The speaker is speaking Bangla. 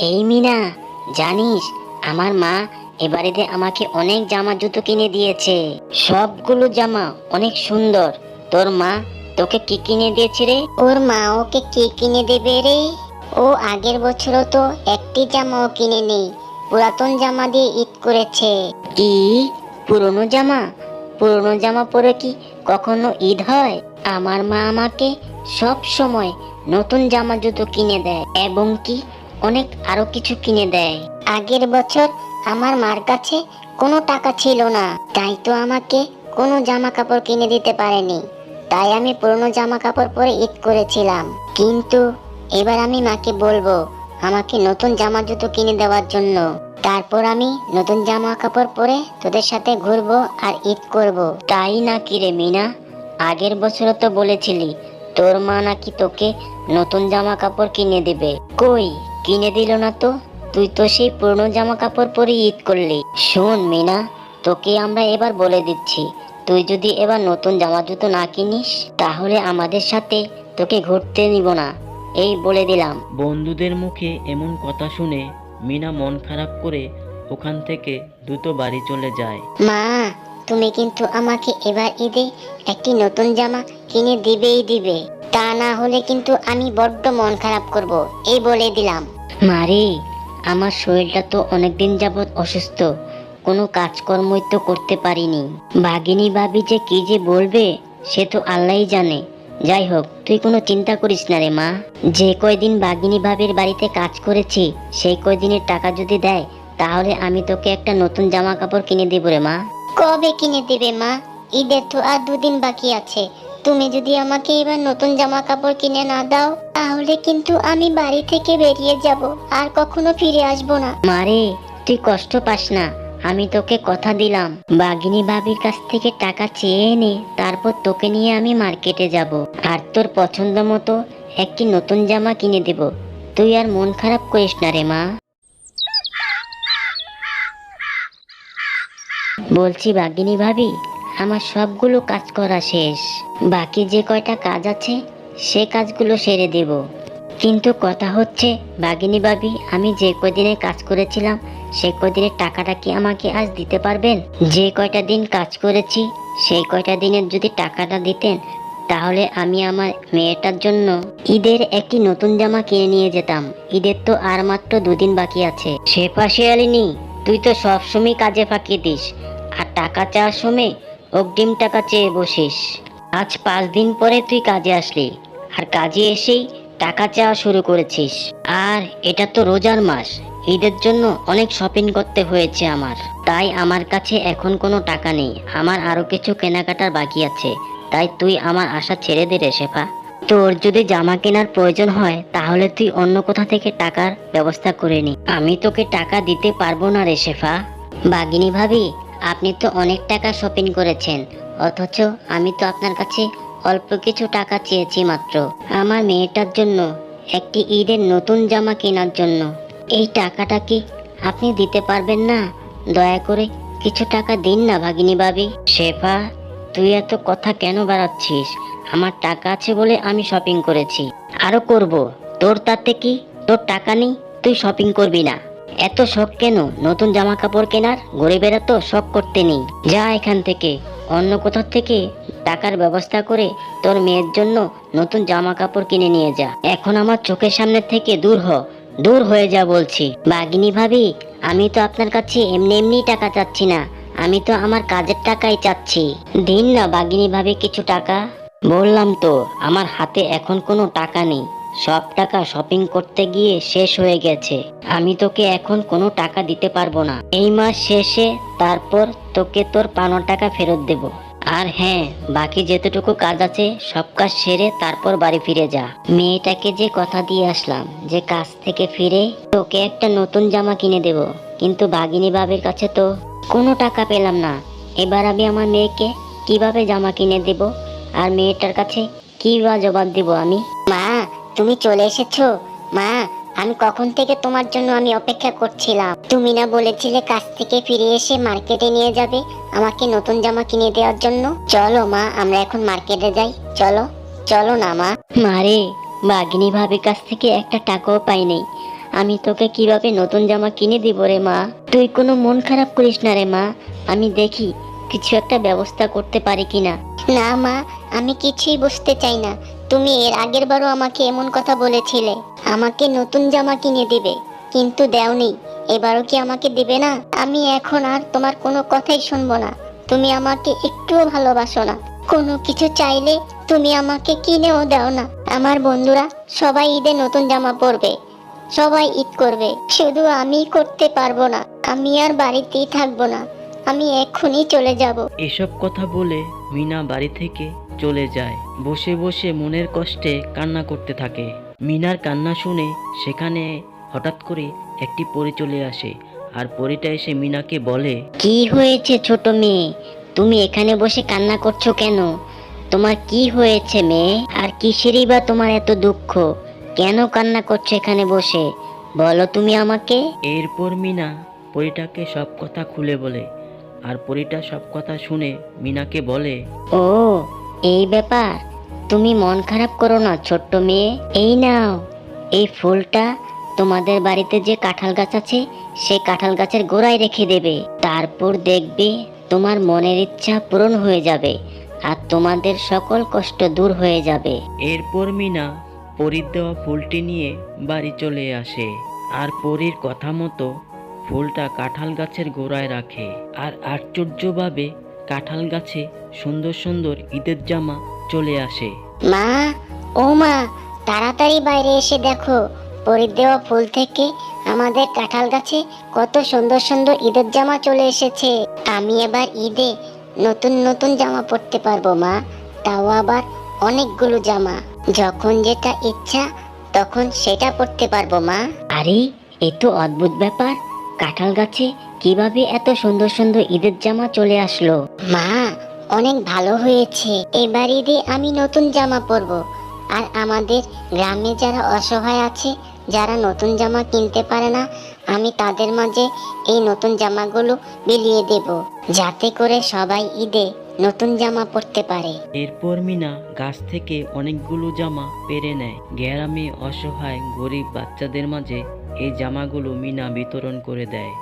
এই মিনা জানিস আমার মা এবারেতে আমাকে অনেক জামা জুতো কিনে দিয়েছে। সবগুলো জামা অনেক সুন্দর। তোর মা তোকে কি কিনে দিয়েছে রে? ওর মা ওকে কি কিনে দেবে রে? ও আগের বছরও তো একটি জামাও কিনে নেই। পুরাতন জামা দিয়ে ঈদ করেছে। কি? পুরনো জামা? পুরনো জামা পরে কি কখনো ঈদ হয়? আমার মা আমাকে সব সময় নতুন জামা জুতো কিনে দেয়। এবং কি অনেক আরও কিছু কিনে দেয়। আগের বছর আমার মার কাছে কোনো টাকা ছিল না, তাই তো আমাকে কোনো জামা কাপড় কিনে দিতে পারেনি। তাই আমি পুরনো জামা কাপড় পরে ঈদ করেছিলাম। কিন্তু এবার আমি মাকে বলব, আমাকে নতুন জামা জুতো কিনে দেওয়ার জন্য। তারপর আমি নতুন জামা কাপড় পরে তোদের সাথে ঘুরবো আর ঈদ করব। তাই নাকি রে মিনা? আগের বছর তো বলেছিলি, তোর মা নাকি তোকে নতুন জামা কাপড় কিনে দিবে। কই? কিনে দিল না তো? তুই তো সেই পুরনো জামা কাপড় পরে ঈদ করলি। শোন মিনা তোকে আমরা এবার বলে দিচ্ছি তুই যদি এবার নতুন জামা জুতো না কিনিস তাহলে আমাদের সাথে তোকে ঘুরতে নিব না। এই বলে দিলাম। বন্ধুদের মুখে এমন কথা শুনে মিনা মন খারাপ করে ওখান থেকে দ্রুত বাড়ি চলে যায়। মা তুমি কিন্তু আমাকে এবার ঈদে একটি নতুন জামা কিনে দিবেই দিবে। তা না হলে কিন্তু আমি বড্ড মন খারাপ করব এই বলে দিলাম। মারি আমার শরীরটা তো অনেকদিন যাবৎ অসুস্থ কোনো কাজকর্মই তো করতে পারিনি। বাগিনী ভাবি যে কি যে বলবে সে তো আল্লাহই জানে। যাই হোক তুই কোনো চিন্তা করিস না রে মা। যে কয়দিন বাগিনী ভাবির বাড়িতে কাজ করেছি সেই কয়দিনের টাকা যদি দেয় তাহলে আমি তোকে একটা নতুন জামা কাপড় কিনে দেব রে মা। কবে কিনে দেবে মা? ঈদের তো আর দুদিন বাকি আছে তুমি যদি আমাকে এবার নতুন জামা কাপড় কিনে না দাও, তাহলে কিন্তু আমি বাড়ি থেকে বেরিয়ে যাব, আর কখনো ফিরে আসব না। মারে, তুই কষ্ট পাস না, আমি তোকে কথা দিলাম। বাগিনী ভাবির কাছ থেকে টাকা চেয়ে এনে তারপর তোকে নিয়ে আমি মার্কেটে যাব। আর তোর পছন্দ মতো একটি নতুন জামা কিনে দেব। তুই আর মন খারাপ করিস না রে মা। বলছি, বাগিনী ভাবি আমার সবগুলো কাজ করা শেষ। বাকি যে কয়টা কাজ আছে, সে কাজগুলো সেরে দেব। কিন্তু কথা হচ্ছে, বাগিনী বাবি আমি যে কদিনে কাজ করেছিলাম সেই কদিনের টাকাটা কি আমাকে আজ দিতে পারবেন? যে কয়টা দিন কাজ করেছি, সেই কয়টা দিনের যদি টাকাটা দিতেন, তাহলে আমি আমার মেয়েটার জন্য ঈদের একটি নতুন জামা কিনে নিয়ে যেতাম। ঈদের তো আর মাত্র দুদিন বাকি আছে। সে পাশে আলিনি, তুই তো সবসময় কাজে ফাঁকি দিস। আর টাকা চাওয়ার সময় অগ্রিম টাকা চেয়ে বসিস। আজ পাঁচ দিন পরে তুই কাজে আসলি। আর কাজে এসেই টাকা চাওয়া শুরু করেছিস। আর এটা তো রোজার মাস। ঈদের জন্য অনেক শপিং করতে হয়েছে আমার। তাই আমার কাছে এখন কোনো টাকা নেই। আমার আরও কিছু কেনাকাটার বাকি আছে। তাই তুই আমার আশা ছেড়ে দে রে শেফা। তোর যদি জামা কেনার প্রয়োজন হয়, তাহলে তুই অন্য কোথা থেকে টাকার ব্যবস্থা করে নি। আমি তোকে টাকা দিতে পারব না রে শেফা। বাগিনী ভাবি আপনি তো অনেক টাকা শপিং করেছেন, অথচ আমি তো আপনার কাছে অল্প কিছু টাকা চেয়েছি মাত্র। আমার মেয়েটার জন্য, একটি ঈদের নতুন জামা কেনার জন্য। এই টাকাটা কি আপনি দিতে পারবেন না? দয়া করে কিছু টাকা দিন না, ভাগিনী ভাবি। শেফা, তুই এত কথা কেন বাড়াচ্ছিস? আমার টাকা আছে বলে আমি শপিং করেছি। আরও করব। তোর তাতে কি? তোর টাকা নেই, তুই শপিং করবি না। এত শখ কেন? নতুন জামা কাপড় কেনার, গরিবেরা তো শখ করতে নেই। যা এখান থেকে। অন্য কোথাও থেকে টাকার ব্যবস্থা করে তোর মেয়ের জন্য নতুন জামা কাপড় কিনে নিয়ে যা। এখন আমার চোখের সামনে থেকে দূর হ। দূর হয়ে যা বলছি। বাগিনী ভাবি, আমি তো আপনার কাছে এমনি এমনি টাকা চাচ্ছি না। আমি তো আমার কাজের টাকাই চাচ্ছি। দিন না বাগিনী ভাবি, কিছু টাকা? বললাম তো, আমার হাতে এখন কোনো টাকা নেই। সব টাকা শপিং করতে গিয়ে শেষ হয়ে গেছে। আমি তোকে এখন কোনো টাকা দিতে পারব না। এই মাস শেষে তারপর তোকে তোর পানো টাকা ফেরত দেব। আর হ্যাঁ বাকি যেতটুকু কাজ আছে, সব কাজ সেরে তারপর বাড়ি ফিরে যা। মেয়েটাকে যে কথা দিয়ে আসলাম, যে কাজ থেকে ফিরে তোকে একটা নতুন জামা কিনে দেব। কিন্তু বাগিনী বাবের কাছে তো কোনো টাকা পেলাম না। এবার আমি আমার মেয়েকে কীভাবে জামা কিনে দেব? আর মেয়েটার কাছে কি বা জবাব দেব আমি? মা তুমি চলে এসেছ? মা, আমি কখন থেকে তোমার জন্য আমি অপেক্ষা করছিলাম? তুমি না বলেছিলে কাজ থেকে ফিরে এসে মার্কেটে নিয়ে যাবে আমাকে নতুন জামা কিনে দেওয়ার জন্য? চলো মা, আমরা এখন মার্কেটে যাই। চলো চলো না মা। মারে বাগিনী ভাবির কাছ থেকে একটা টাকাও পাই নাই। আমি তোকে কীভাবে নতুন জামা কিনে দিব রে মা? তুই কোনো মন খারাপ করিস না রে মা। আমি দেখি কিছু একটা ব্যবস্থা করতে পারি কিনা? না, মা, আমি কিছুই বুঝতে চাই না। তুমি এর আগের বারও আমাকে এমন কথা বলেছিলে। আমাকে নতুন জামা কিনে দিবে, কিন্তু দেওনি। এবারও কি আমাকে দিবে না? আমি এখন আর তোমার কোনো কথাই শুনব না। তুমি আমাকে একটুও ভালোবাসো না। কোনো কিছু চাইলে তুমি আমাকে কিনেও দাও না। আমার বন্ধুরা সবাই ঈদে নতুন জামা পরবে। সবাই ঈদ করবে। শুধু আমি করতে পারব না। আমি আর বাড়িতেই থাকব না। আমি এক্ষুনি চলে যাব। এসব কথা বলে মিনা বাড়ি থেকে চলে যায়। বসে বসে মনের কষ্টে কান্না করতে থাকে। মিনার কান্না শুনে সেখানে হঠাৎ করে একটি পরি চলে আসে আর পরিটা এসে মিনাকে বলে কি হয়েছে ছোট মেয়ে? তুমি এখানে বসে কান্না করছ কেন? তোমার কি হয়েছে মেয়ে? আর কিসেরই বা তোমার এত দুঃখ? কেন কান্না করছ এখানে বসে? বলো তুমি আমাকে। এরপর মিনা পরিটাকে সব কথা খুলে বলে আর পরিটা সব কথা শুনে মিনাকে বলে ও এই ব্যাপার। তুমি মন খারাপ করো না ছোট্ট মেয়ে। এই নাও। এই ফুলটা তোমাদের বাড়িতে যে কাঁঠাল গাছ আছে সেই কাঁঠাল গাছের গোড়ায় রেখে দেবে। তারপর দেখবে তোমার মনের ইচ্ছা পূরণ হয়ে যাবে আর তোমাদের সকল কষ্ট দূর হয়ে যাবে। এরপর মিনা পরীর দেওয়া ফুলটি নিয়ে বাড়ি চলে আসে। আর পরীর কথা মতো ফুলটা কাঁঠাল গাছের গোড়ায় রাখে আর আশ্চর্যভাবে কাঁঠাল গাছে সুন্দর সুন্দর ঈদের জামা চলে আসে। মা ও মা তাড়াতাড়ি বাইরে এসে দেখো। পরির দেওয়া ফুল থেকে আমাদের কাঁঠাল গাছে কত সুন্দর সুন্দর ঈদের জামা চলে এসেছে। আমি এবার ঈদে নতুন নতুন জামা পরতে পারব মা তাও আবার অনেকগুলো জামা। যখন যেটা ইচ্ছা তখন সেটা পরতে পারব মা। আরে এ তো অদ্ভুত ব্যাপার। কাঁঠাল গাছে কীভাবে এত সুন্দর সুন্দর ঈদের জামা চলে আসলো? মা অনেক ভালো হয়েছে। এবার ঈদে আমি নতুন জামা পরবো। আর আমাদের গ্রামে যারা অসহায় আছে যারা নতুন জামা কিনতে পারে না আমি তাদের মাঝে এই নতুন জামাগুলো বিলিয়ে দেব। যাতে করে সবাই ঈদে নতুন জামা পরতে পারে। এরপর মিনা গাছ থেকে অনেকগুলো জামা পেরে নেয়। গ্রামে অসহায় গরিব বাচ্চাদের মাঝে এই জামাগুলো মিনা বিতরণ করে দেয়।